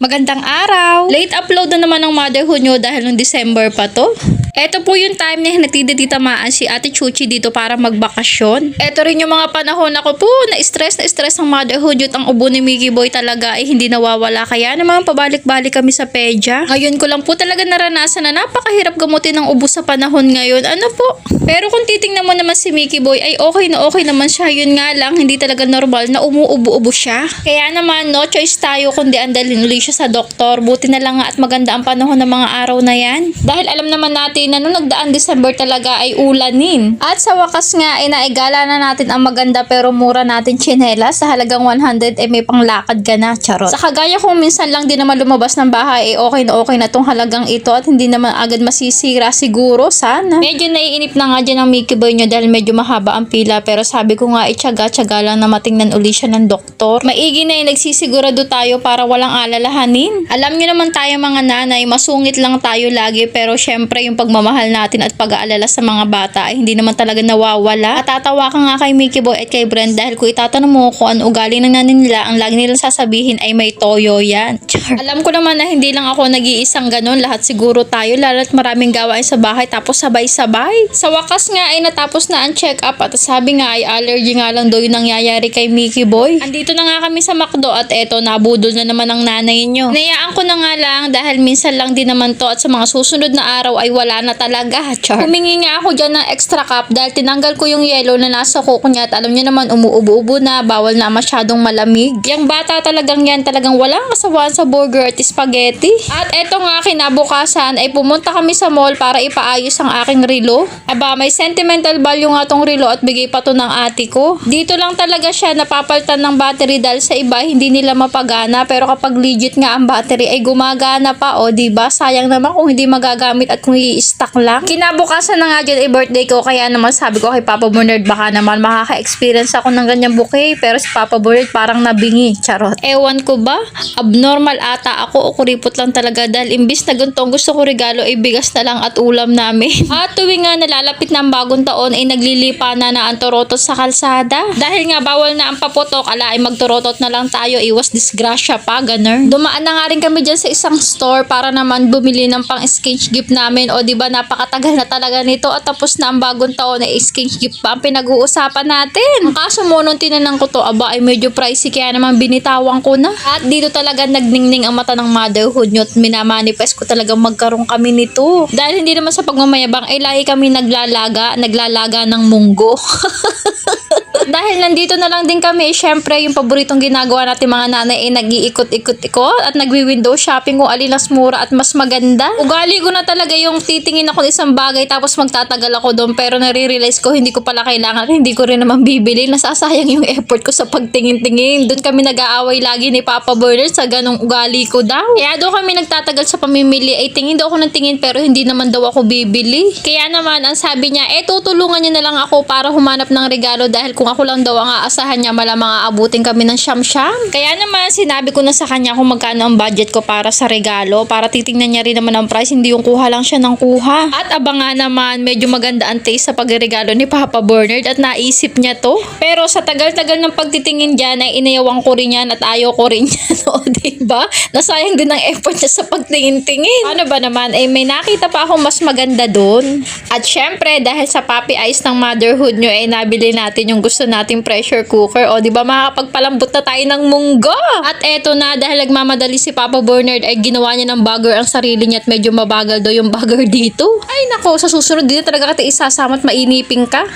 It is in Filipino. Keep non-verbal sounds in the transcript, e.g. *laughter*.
Magandang araw! Late upload na naman ng motherhood nyo dahil nung December pa to. Ito po yung time na nagtititamaan si Ate Chuchi dito para magbakasyon. Ito rin yung mga panahon ako po na stress na stress ang motherhood yun ang ubo ni Mickey Boy talaga ay hindi nawawala. Kaya naman pabalik-balik kami sa pedya. Ngayon ko lang po talaga naranasan na napakahirap gamutin ng ubo sa panahon ngayon. Ano po? Pero kung titingnan mo naman si Mickey Boy ay okay na okay naman siya. Yun nga lang hindi talaga normal na umuubo-ubo siya. Kaya naman no choice tayo kundi andalin uli siya sa doktor. Buti na lang nga at maganda ang panahon ng mga araw na yan. Dahil alam naman natin na nung nagdaan December talaga ay ulanin. At sa wakas nga ay naigala na natin ang maganda pero mura natin tsinelas sa halagang 100 eh may panglakad ka na. Charot. Sa kagaya kung minsan lang din naman lumabas ng bahay eh okay na okay na tong halagang ito at hindi naman agad masisira siguro sana. Medyo naiinip na nga dyan ang Mickey Boy nyo dahil medyo mahaba ang pila pero sabi ko nga itsaga-tsaga lang na matingnan uli siya ng doktor. Maigi na yung nagsisigurado tayo para walang alalahanin. Alam nyo naman tayo mga nanay, masungit lang tayo lagi pero syempre yung pagmamahal natin at pag-aalala sa mga bata ay hindi naman talaga nawawala. At tatawa ka nga kay Mickey Boy at kay Brent dahil kung itatanong mo kung ano ugali ng nanay nila, ang lagi nilang sasabihin ay may toyo yan. Char. Alam ko naman na hindi lang ako nag-iisang ganun, lahat siguro tayo, lalo at maraming gawain sa bahay tapos sabay-sabay. Sa wakas nga ay natapos na ang check-up at sabi nga ay allergy nga lang daw yung nangyayari kay Mickey Boy. Andito na nga kami sa McDo at eto nabudol na naman ang nanay nyo. Nayaan ko na nga lang dahil minsan lang din naman to at sa mga susunod na araw ay wala na talaga. Char. Humingi nga ako dyan ng extra cup dahil tinanggal ko yung yellow na nasa coke niya at alam niyo naman umuubo-ubo na bawal na masyadong malamig. Yung bata talagang yan talagang walang kasawaan sa burger at spaghetti. At eto nga kinabukasan ay pumunta kami sa mall para ipaayos ang aking relo. Aba may sentimental value nga tong relo at bigay pa to ng ate ko. Dito lang talaga siya napapaltan ng battery dahil sa iba hindi nila mapagana pero kapag legit nga ang battery ay gumagana pa o di ba sayang naman kung hindi magagamit at kung i-stock lang. Kinabukasan na nga dyan ay birthday ko kaya naman sabi ko kay Papa Bernard baka naman makaka-experience ako ng ganyang bouquet pero si Papa Bernard parang nabingi. Charot. Ewan ko ba? Abnormal ata ako o kuripot lang talaga dahil imbis na ganito gusto ko regalo ay bigas na lang at ulam namin. *laughs* At tuwing nga nalalapit na ang bagong taon ay naglilipa na na ang torotot sa kalsada. Dahil nga bawal na ang paputok ala ay magtorotot na lang tayo iwas disgrasya pa ganun. Dumaan na nga rin kami dyan sa isang store para naman bumili ng pang exchange gift namin o di ba napakatagal na talaga nito at tapos na ang bagong taon exchange gift pa ang pinag-uusapan natin. Ang kaso mo nung tinanong ko to aba ay medyo pricey kaya naman binitawan ko na. At dito talaga nagningning ang mata ng motherhood nyo at minamanifest ko talaga magkaroon kami nito. Dahil hindi naman sa pagmamayabang ay lagi kami naglalaga, naglalaga ng munggo. *laughs* Dahil nandito na lang din kami, syempre yung paboritong ginagawa natin mga nanay ay nag-iikot-ikot-ikot at nagwi-window shopping kung alin mas mura at mas maganda. Ugali ko na talaga yung titingin ako ng isang bagay tapos magtatagal ako doon pero nare-realize ko hindi ko pala kailangan hindi ko rin naman bibili. Nasasayang yung effort ko sa pagtingin-tingin. Doon kami nag-aaway lagi ni Papa Bernard sa ganong ugali ko daw. Kaya doon kami nagtatagal sa pamimili ay tingin daw ako ng tingin pero hindi naman daw ako bibili. Kaya naman ang sabi niya, eh tutulungan niya na lang ako para humanap ng regalo dahil kung ako lang daw ang aasahan niya malamang aabutin kami ng siyam-siyam. Kaya naman sinabi ko na sa kanya kung magkano ang budget ko para sa regalo para titingnan niya rin naman ang price hindi yung kuha lang siya ng kuha. At abangan naman medyo maganda ang taste sa pagregalo ni Papa Bernard at naisip niya to. Pero sa tagal-tagal ng pagtitingin dyan ay inayawan ko rin yan at ayaw ko rin *laughs* yan. o diba? Nasayang din ang effort niya sa pagtingin-tingin. Ano ba naman? Eh may nakita pa akong mas maganda doon. At syempre dahil sa puppy eyes ng motherhood nyo ay nabili natin yung gusto nating pressure cooker. O di ba makakapagpalambot na tayo ng munggo. At eto na dahil nagmamadali si Papa Bernard ay ginawa niya ng bagger ang sarili niya at medyo mabagal daw yung *laughs* bagger dito. Ay nako, sa susunod din talaga kita isasama at mainipin ka.